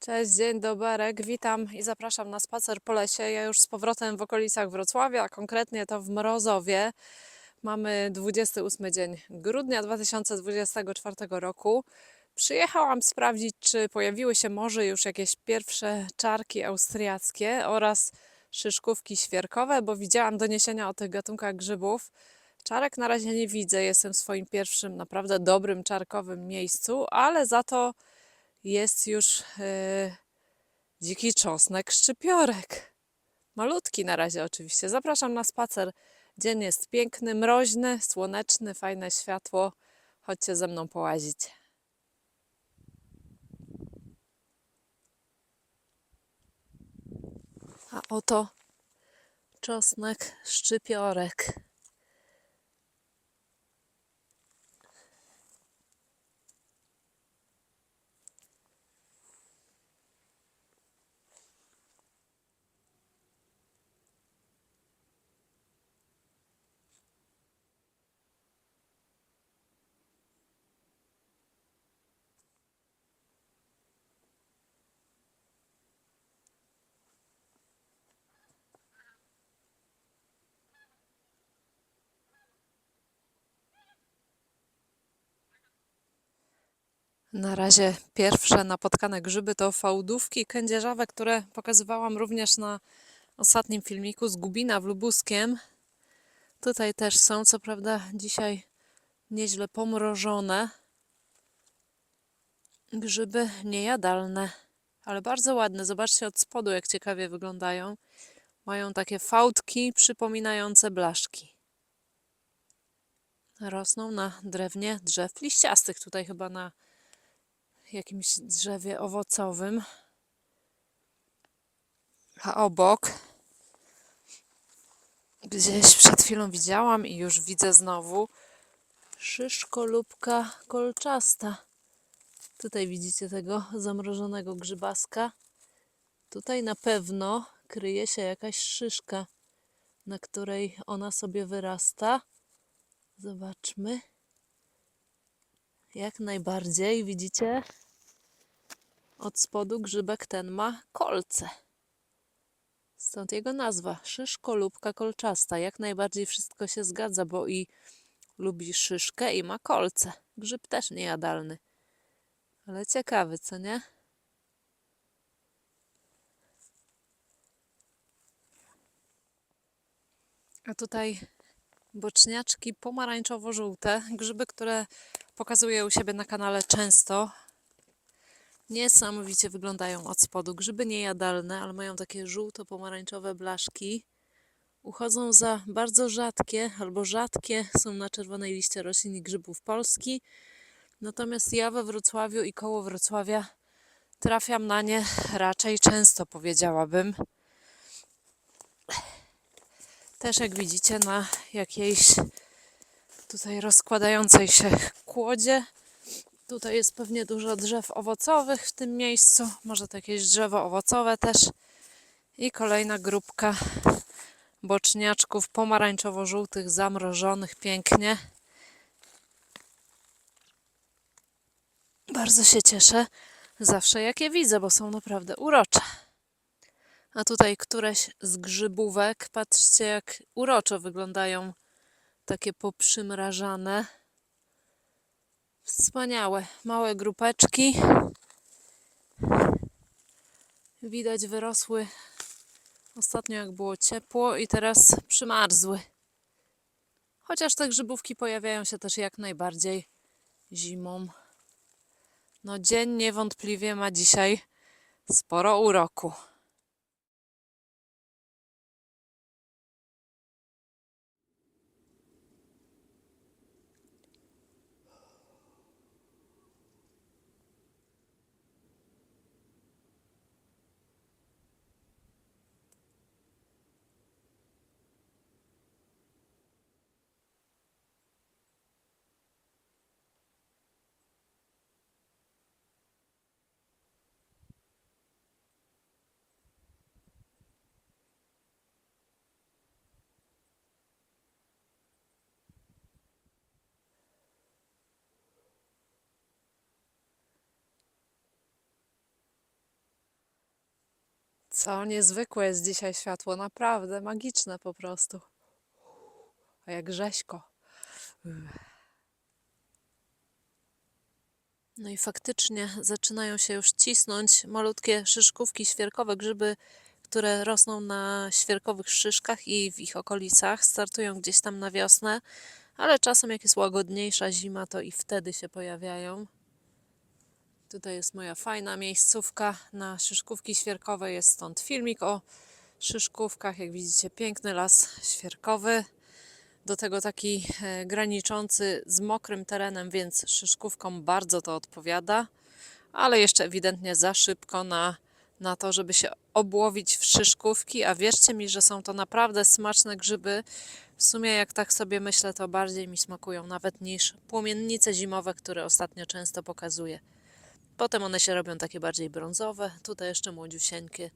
Cześć, dzień doberek, witam i zapraszam na spacer po lesie. Ja już z powrotem w okolicach Wrocławia, a konkretnie to w Mrozowie. Mamy 28 dzień grudnia 2024 roku. Przyjechałam sprawdzić, czy pojawiły się może już jakieś pierwsze czarki austriackie oraz szyszkówki świerkowe, bo widziałam doniesienia o tych gatunkach grzybów. Czarek na razie nie widzę, jestem w swoim pierwszym naprawdę dobrym czarkowym miejscu, ale za to jest już e, dziki czosnek szczypiorek. Malutki na razie oczywiście. Zapraszam na spacer. Dzień jest piękny, mroźny, słoneczny, fajne światło. Chodźcie ze mną połazić. A oto czosnek szczypiorek. Na razie pierwsze napotkane grzyby to fałdówki kędzierzawe, które pokazywałam również na ostatnim filmiku z Gubina w Lubuskiem. Tutaj też są, co prawda dzisiaj nieźle pomrożone. Grzyby niejadalne, ale bardzo ładne. Zobaczcie od spodu, jak ciekawie wyglądają. Mają takie fałdki przypominające blaszki. Rosną na drewnie drzew liściastych. Tutaj chyba na jakimś drzewie owocowym. A obok gdzieś przed chwilą widziałam i już widzę znowu szyszkolubka kolczasta. Tutaj widzicie tego zamrożonego grzybaska. Tutaj na pewno kryje się jakaś szyszka, na której ona sobie wyrasta. Zobaczmy. Jak najbardziej, widzicie? Od spodu grzybek ten ma kolce. Stąd jego nazwa, szyszkolubka kolczasta. Jak najbardziej wszystko się zgadza, bo i lubi szyszkę i ma kolce. Grzyb też niejadalny. Ale ciekawy, co nie? A tutaj boczniaczki pomarańczowo-żółte, grzyby, które pokazuję u siebie na kanale często. Niesamowicie wyglądają od spodu. Grzyby niejadalne, ale mają takie żółto-pomarańczowe blaszki. Uchodzą za bardzo rzadkie albo rzadkie są na czerwonej liście roślin i grzybów Polski. Natomiast ja we Wrocławiu i koło Wrocławia trafiam na nie raczej często, powiedziałabym. Też jak widzicie na jakiejś tutaj rozkładającej się kłodzie. Tutaj jest pewnie dużo drzew owocowych w tym miejscu. Może to jakieś drzewo owocowe też. I kolejna grupka boczniaczków pomarańczowo-żółtych, zamrożonych pięknie. Bardzo się cieszę zawsze jak je widzę, bo są naprawdę urocze. A tutaj któreś z grzybówek. Patrzcie, jak uroczo wyglądają takie poprzymrażane. Wspaniałe, małe grupeczki. Widać wyrosły ostatnio jak było ciepło i teraz przymarzły. Chociaż te grzybówki pojawiają się też jak najbardziej zimą. No dzień niewątpliwie ma dzisiaj sporo uroku. Co niezwykłe jest dzisiaj światło, naprawdę magiczne po prostu. A jak rzeźko. No i faktycznie zaczynają się już cisnąć malutkie szyszkówki świerkowe, grzyby, które rosną na świerkowych szyszkach i w ich okolicach. Startują gdzieś tam na wiosnę, ale czasem jak jest łagodniejsza zima, to i wtedy się pojawiają. Tutaj jest moja fajna miejscówka na szyszkówki świerkowe. Jest stąd filmik o szyszkówkach. Jak widzicie, piękny las świerkowy. Do tego taki e, graniczący z mokrym terenem, więc szyszkówkom bardzo to odpowiada, ale jeszcze ewidentnie za szybko na, na to, żeby się obłowić w szyszkówki. A wierzcie mi, że są to naprawdę smaczne grzyby. W sumie, jak tak sobie myślę, to bardziej mi smakują nawet niż płomiennice zimowe, które ostatnio często pokazuję. Potem one się robią takie bardziej brązowe. Tutaj jeszcze młodziusieńkie,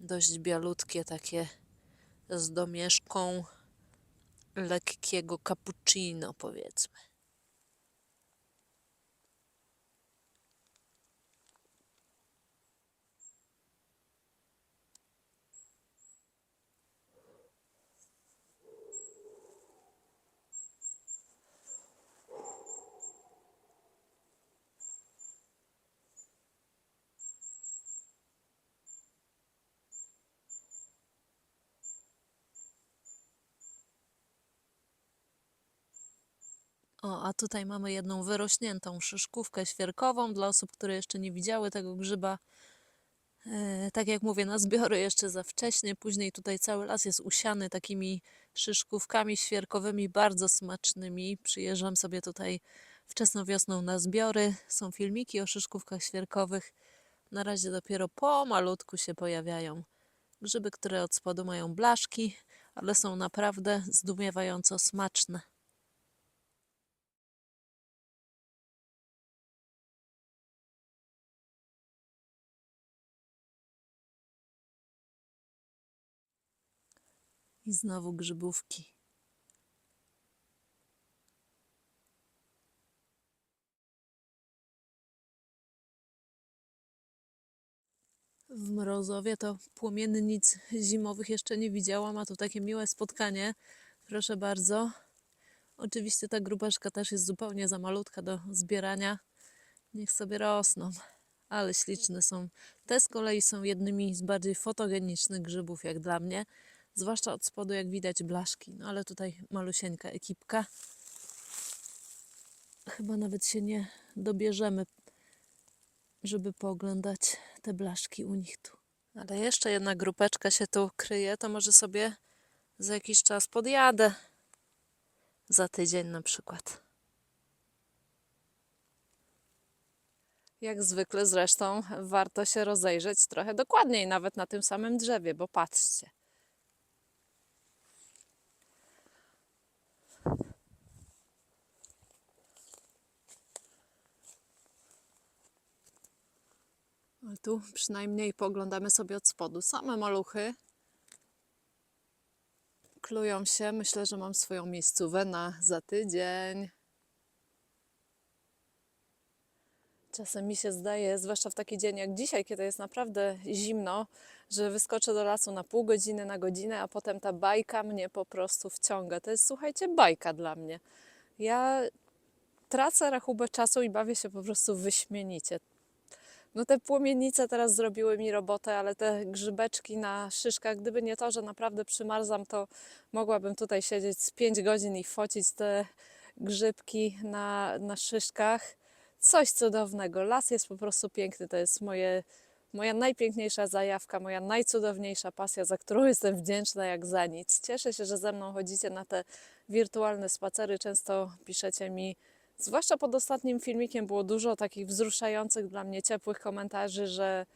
dość bialutkie, takie z domieszką lekkiego cappuccino, powiedzmy. O, a tutaj mamy jedną wyrośniętą szyszkówkę świerkową dla osób, które jeszcze nie widziały tego grzyba. E, tak jak mówię, na zbiory jeszcze za wcześnie. Później tutaj cały las jest usiany takimi szyszkówkami świerkowymi, bardzo smacznymi. Przyjeżdżam sobie tutaj wczesną wiosną na zbiory. Są filmiki o szyszkówkach świerkowych. Na razie dopiero pomalutku się pojawiają. Grzyby, które od spodu mają blaszki, ale są naprawdę zdumiewająco smaczne. I znowu grzybówki. W Mrozowie to płomiennic zimowych jeszcze nie widziałam, a tu takie miłe spotkanie. Proszę bardzo. Oczywiście ta grubaszka też jest zupełnie za malutka do zbierania. Niech sobie rosną, ale śliczne są. Te z kolei są jednymi z bardziej fotogenicznych grzybów, jak dla mnie. Zwłaszcza od spodu, jak widać, blaszki. No ale tutaj malusieńka ekipka. Chyba nawet się nie dobierzemy, żeby pooglądać te blaszki u nich tu. Ale jeszcze jedna grupeczka się tu kryje, to może sobie za jakiś czas podjadę. Za tydzień na przykład. Jak zwykle zresztą warto się rozejrzeć trochę dokładniej, nawet na tym samym drzewie, bo patrzcie. Ale tu przynajmniej poglądamy sobie od spodu. Same maluchy klują się. Myślę, że mam swoją miejscówę na za tydzień. Czasem mi się zdaje, zwłaszcza w taki dzień jak dzisiaj, kiedy jest naprawdę zimno, że wyskoczę do lasu na pół godziny, na godzinę, a potem ta bajka mnie po prostu wciąga. To jest, słuchajcie, bajka dla mnie. Ja tracę rachubę czasu i bawię się po prostu wyśmienicie. No te płomiennice teraz zrobiły mi robotę, ale te grzybeczki na szyszkach, gdyby nie to, że naprawdę przymarzam, to mogłabym tutaj siedzieć z 5 godzin i focić te grzybki na, na szyszkach. Coś cudownego. Las jest po prostu piękny. To jest moje, moja najpiękniejsza zajawka, moja najcudowniejsza pasja, za którą jestem wdzięczna jak za nic. Cieszę się, że ze mną chodzicie na te wirtualne spacery. Często piszecie mi, Zwłaszcza pod ostatnim filmikiem było dużo takich wzruszających dla mnie ciepłych komentarzy, że,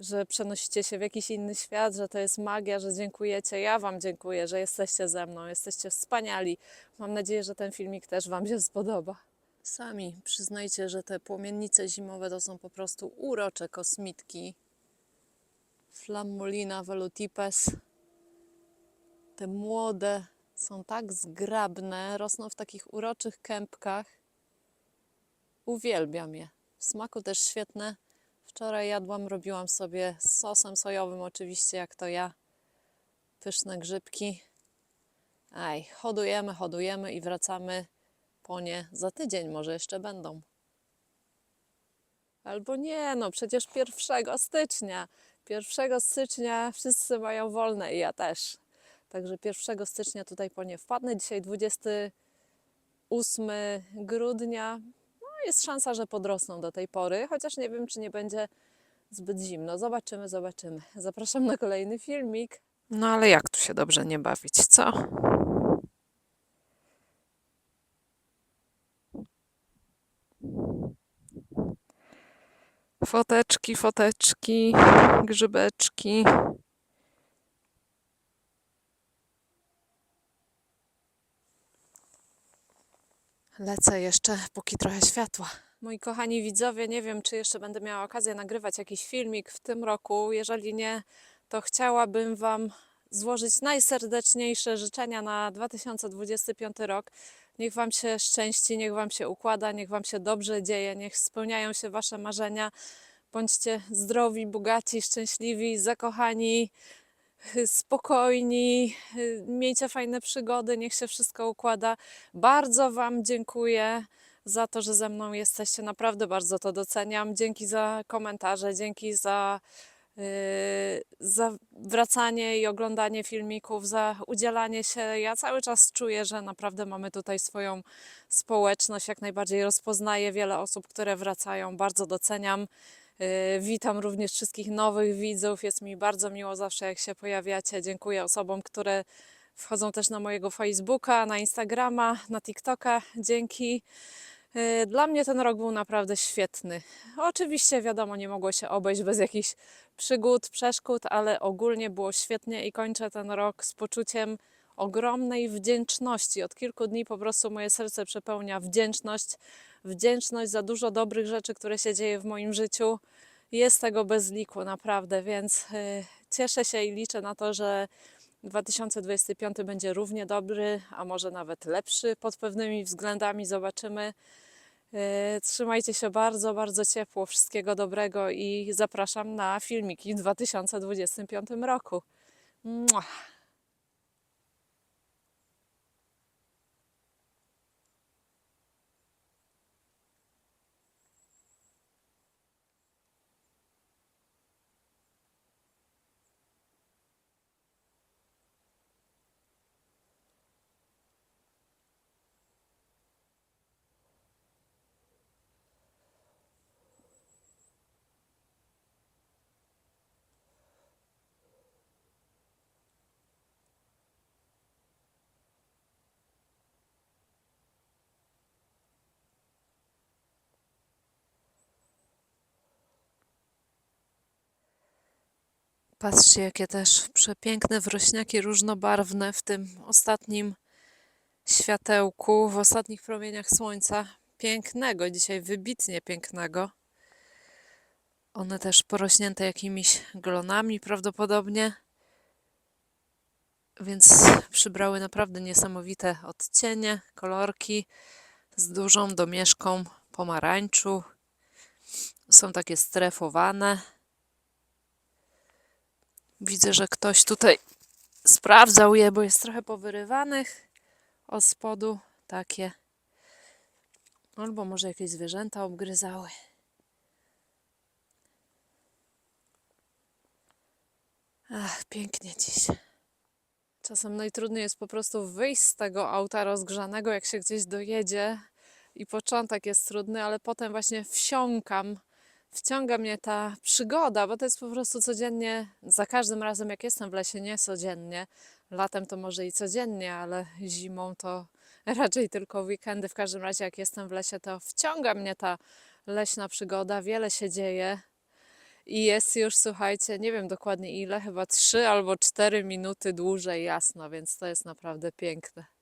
że przenosicie się w jakiś inny świat, że to jest magia, że dziękujecie. Ja Wam dziękuję, że jesteście ze mną, jesteście wspaniali. Mam nadzieję, że ten filmik też Wam się spodoba. Sami przyznajcie, że te płomiennice zimowe to są po prostu urocze kosmitki. Flammulina velutipes. Te młode są tak zgrabne, rosną w takich uroczych kępkach. Uwielbiam je. W smaku też świetne. Wczoraj jadłam, robiłam sobie z sosem sojowym, oczywiście, jak to ja. Pyszne grzybki. Aj, hodujemy, hodujemy i wracamy po nie za tydzień, może jeszcze będą. Albo nie, no przecież 1 stycznia. 1 stycznia wszyscy mają wolne i ja też. Także 1 stycznia tutaj po nie wpadnę. Dzisiaj 28 grudnia. Jest szansa, że podrosną do tej pory, chociaż nie wiem, czy nie będzie zbyt zimno. Zobaczymy, zobaczymy. Zapraszam na kolejny filmik. No ale jak tu się dobrze nie bawić, co? Foteczki, foteczki, grzybeczki. Lecę jeszcze, póki trochę światła. Moi kochani widzowie, nie wiem, czy jeszcze będę miała okazję nagrywać jakiś filmik w tym roku. Jeżeli nie, to chciałabym Wam złożyć najserdeczniejsze życzenia na 2025 rok. Niech Wam się szczęści, niech Wam się układa, niech Wam się dobrze dzieje, niech spełniają się Wasze marzenia. Bądźcie zdrowi, bogaci, szczęśliwi, zakochani, spokojni, miejcie fajne przygody, niech się wszystko układa. Bardzo Wam dziękuję za to, że ze mną jesteście. Naprawdę bardzo to doceniam. Dzięki za komentarze, dzięki za, yy, za wracanie i oglądanie filmików, za udzielanie się. Ja cały czas czuję, że naprawdę mamy tutaj swoją społeczność. Jak najbardziej rozpoznaję wiele osób, które wracają. Bardzo doceniam. Yy, Witam również wszystkich nowych widzów. Jest mi bardzo miło zawsze, jak się pojawiacie. Dziękuję osobom, które wchodzą też na mojego Facebooka, na Instagrama, na TikToka. Dzięki. Yy, Dla mnie ten rok był naprawdę świetny. Oczywiście, wiadomo, nie mogło się obejść bez jakichś przygód, przeszkód, ale ogólnie było świetnie i kończę ten rok z poczuciem ogromnej wdzięczności. Od kilku dni po prostu moje serce przepełnia wdzięczność. Wdzięczność za dużo dobrych rzeczy, które się dzieje w moim życiu. Jest tego bez liku, naprawdę, więc y, cieszę się i liczę na to, że 2025 będzie równie dobry, a może nawet lepszy pod pewnymi względami. Zobaczymy. Y, Trzymajcie się bardzo, bardzo ciepło. Wszystkiego dobrego i zapraszam na filmiki w 2025 roku. Mua. Patrzcie, jakie też przepiękne wrośniaki różnobarwne w tym ostatnim światełku, w ostatnich promieniach słońca. Pięknego, dzisiaj wybitnie pięknego. One też porośnięte jakimiś glonami prawdopodobnie, więc przybrały naprawdę niesamowite odcienie, kolorki z dużą domieszką pomarańczu. Są takie strefowane. Widzę, że ktoś tutaj sprawdzał je, bo jest trochę powyrywanych od spodu takie. Albo może jakieś zwierzęta obgryzały. Ach, pięknie dziś. Czasem najtrudniej jest po prostu wyjść z tego auta rozgrzanego, jak się gdzieś dojedzie. I początek jest trudny, ale potem właśnie wsiąkam wciąga mnie ta przygoda, bo to jest po prostu codziennie, za każdym razem jak jestem w lesie, nie codziennie. Latem to może i codziennie, ale zimą to raczej tylko weekendy. W każdym razie jak jestem w lesie, to wciąga mnie ta leśna przygoda, wiele się dzieje. I jest już, słuchajcie, nie wiem dokładnie ile, chyba 3 albo 4 minuty dłużej jasno, więc to jest naprawdę piękne.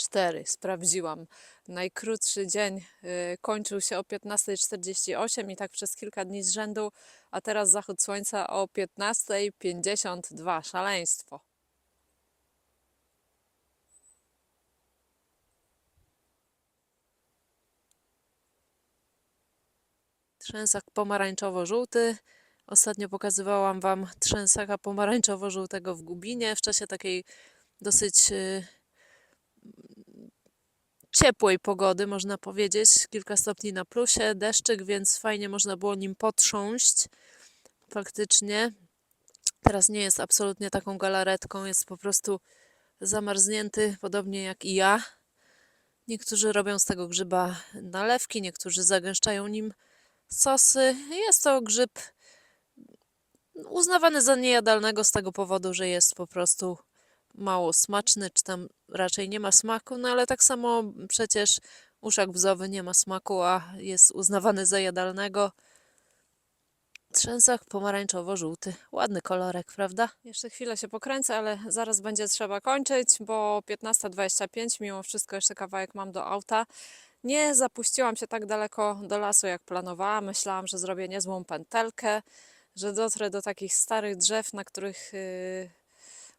4, sprawdziłam. Najkrótszy dzień y, kończył się o 15.48 i tak przez kilka dni z rzędu, a teraz zachód słońca o 15.52. Szaleństwo. Trzęsak pomarańczowo-żółty. Ostatnio pokazywałam Wam trzęsaka pomarańczowo-żółtego w Gubinie w czasie takiej dosyć y, ciepłej pogody, można powiedzieć. Kilka stopni na plusie, deszczyk, więc fajnie można było nim potrząść. Faktycznie. Teraz nie jest absolutnie taką galaretką, jest po prostu zamarznięty, podobnie jak i ja. Niektórzy robią z tego grzyba nalewki, niektórzy zagęszczają nim sosy. Jest to grzyb uznawany za niejadalnego z tego powodu, że jest po prostu mało smaczny, czy tam raczej nie ma smaku, no ale tak samo przecież uszak bzowy nie ma smaku, a jest uznawany za jadalnego. Trzęsak pomarańczowo-żółty. Ładny kolorek, prawda? Jeszcze chwilę się pokręcę, ale zaraz będzie trzeba kończyć, bo 15.25, mimo wszystko jeszcze kawałek mam do auta. Nie zapuściłam się tak daleko do lasu, jak planowałam. Myślałam, że zrobię niezłą pętelkę, że dotrę do takich starych drzew, na których yy,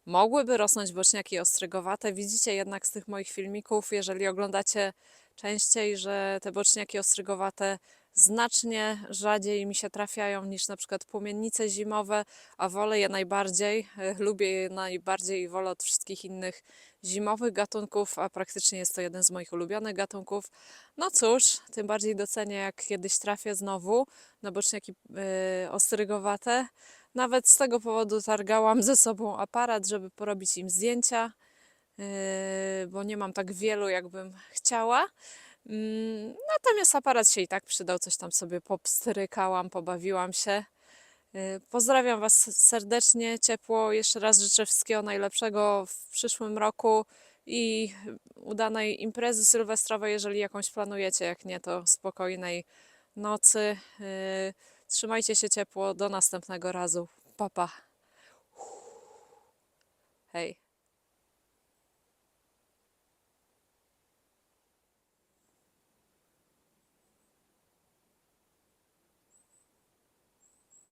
mogłyby rosnąć boczniaki ostrygowate. Widzicie jednak z tych moich filmików, jeżeli oglądacie częściej, że te boczniaki ostrygowate znacznie rzadziej mi się trafiają niż na przykład płomiennice zimowe, a wolę je najbardziej, e, lubię je najbardziej i wolę od wszystkich innych zimowych gatunków, a praktycznie jest to jeden z moich ulubionych gatunków. No cóż, tym bardziej docenię, jak kiedyś trafię znowu na boczniaki yy, ostrygowate. Nawet z tego powodu targałam ze sobą aparat, żeby porobić im zdjęcia, yy, bo nie mam tak wielu, jakbym chciała. Mm, Natomiast aparat się i tak przydał, coś tam sobie popstrykałam, pobawiłam się. Yy, Pozdrawiam Was serdecznie, ciepło. Jeszcze raz życzę wszystkiego najlepszego w przyszłym roku i udanej imprezy sylwestrowej, jeżeli jakąś planujecie. Jak nie, to spokojnej nocy. Trzymajcie się ciepło. Do następnego razu. Pa, pa. Hej.